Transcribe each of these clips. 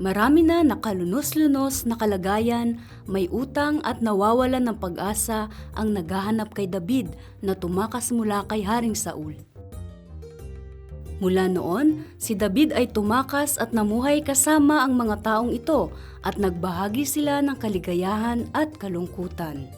Marami na nakalunos-lunos na kalagayan, may utang at nawawalan ng pag-asa ang naghahanap kay David na tumakas mula kay Haring Saul. Mula noon, si David ay tumakas at namuhay kasama ang mga taong ito at nagbahagi sila ng kaligayahan at kalungkutan.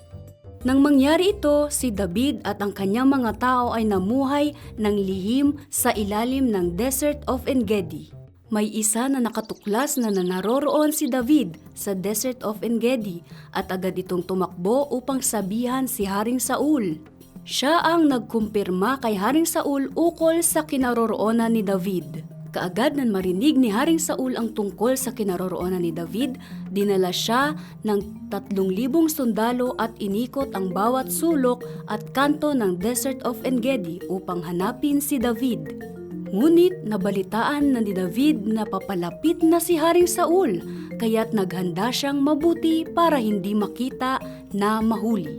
Nang mangyari ito, si David at ang kanyang mga tao ay namuhay ng lihim sa ilalim ng Desert of Engedi. May isa na nakatuklas na nanaroroon si David sa Desert of Engedi at agad itong tumakbo upang sabihan si Haring Saul. Siya ang nagkumpirma kay Haring Saul ukol sa kinaroroonan ni David. Kaagad nang marinig ni Haring Saul ang tungkol sa kinaroroonan ni David, dinala siya ng tatlong libong sundalo at inikot ang bawat sulok at kanto ng Desert of Engedi upang hanapin si David. Ngunit nabalitaan na ni David na papalapit na si Haring Saul, kaya't naghanda siyang mabuti para hindi makita na mahuli.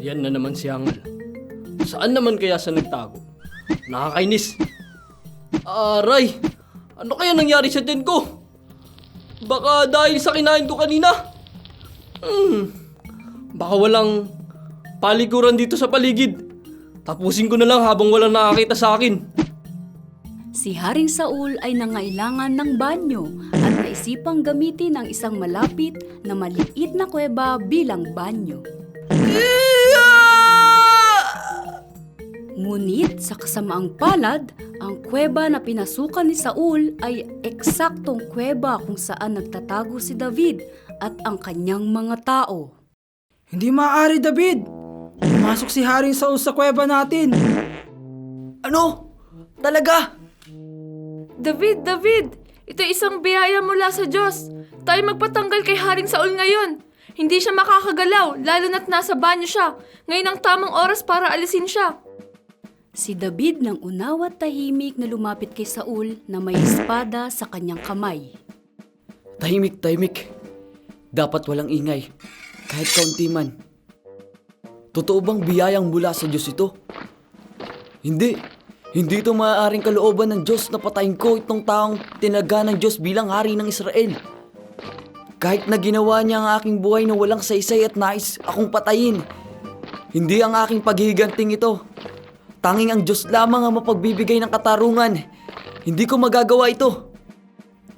Yan na naman si Angal. Saan naman kaya sa nagtago? Nakakainis. Aray! Ano kaya nangyari sa tiyan ko? Baka dahil sa kinain ko kanina? Hmm. Baka walang palikuran dito sa paligid. Tapusin ko na lang habang walang nakakita sa akin. Si Haring Saul ay nangailangan ng banyo at naisipang gamitin ang isang malapit na maliit na kuweba bilang banyo. Ngunit sa kasamaang palad, ang kuweba na pinasukan ni Saul ay eksaktong kuweba kung saan nagtatago si David at ang kanyang mga tao. Hindi maaari, David! Pumasok si Haring Saul sa kuweba natin! Ano? Talaga? David, David! Ito isang biyaya mula sa Diyos. Tayo magpatanggal kay Haring Saul ngayon. Hindi siya makakagalaw, lalo na't nasa banyo siya. Ngayon ang tamang oras para alisin siya. Si David nang unawa at tahimik na lumapit kay Saul na may espada sa kanyang kamay. Tahimik, tahimik. Dapat walang ingay. Kahit kaunti man. Totoo bang biyayang mula sa Diyos ito? Hindi. Hindi ito maaaring kalooban ng Diyos na patayin ko itong taong tinaga ng Diyos bilang hari ng Israel. Kahit na ginawa niya ang aking buhay na walang saysay at nais akong patayin. Hindi ang aking paghihiganting ito. Tanging ang Diyos lamang ang mapagbibigay ng katarungan. Hindi ko magagawa ito.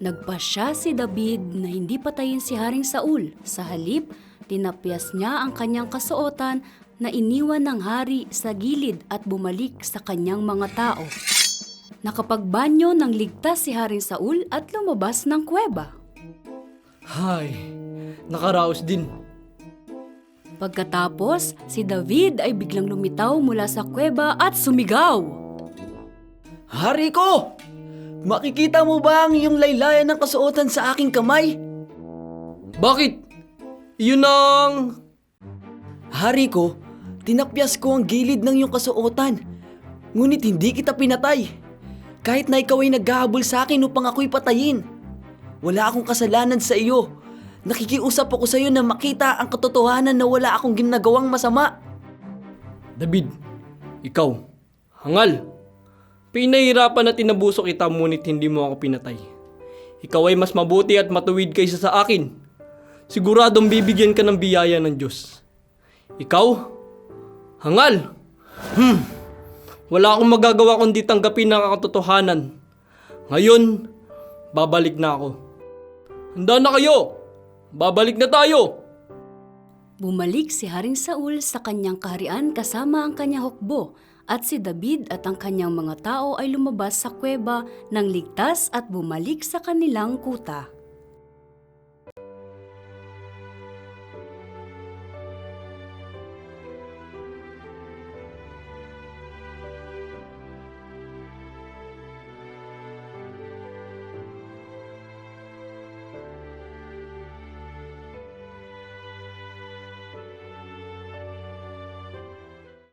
Nagpasya si David na hindi patayin si Haring Saul. Sa halip, tinapyas niya ang kanyang kasuotan na iniwan ng hari sa gilid at bumalik sa kanyang mga tao. Nakapagbanyo ng ligtas si Haring Saul at lumabas ng kuweba. Hay, nakaraos din. Pagkatapos, si David ay biglang lumitaw mula sa kuweba at sumigaw. Hari ko! Makikita mo ba ang iyong laylayan ng kasuotan sa aking kamay? Bakit? Yun ang... Hari ko, tinapyas ko ang gilid ng iyong kasuotan. Ngunit hindi kita pinatay. Kahit na ikaw ay naghahabol sa akin upang ako'y patayin. Wala akong kasalanan sa iyo. Nakikiusap ako sa iyo na makita ang katotohanan na wala akong ginagawang masama. David, ikaw, hangal. Pinahirapan na tinabusok kita ngunit hindi mo ako pinatay. Ikaw ay mas mabuti at matuwid kaysa sa akin. Siguradong bibigyan ka ng biyaya ng Diyos. Ikaw, hangal. Hmm, wala akong magagawa kundi tanggapin ang katotohanan. Ngayon, babalik na ako. Handa na kayo! Babalik na tayo! Bumalik si Haring Saul sa kanyang kaharian kasama ang kanyang hukbo at si David at ang kanyang mga tao ay lumabas sa kuweba ng ligtas at bumalik sa kanilang kuta.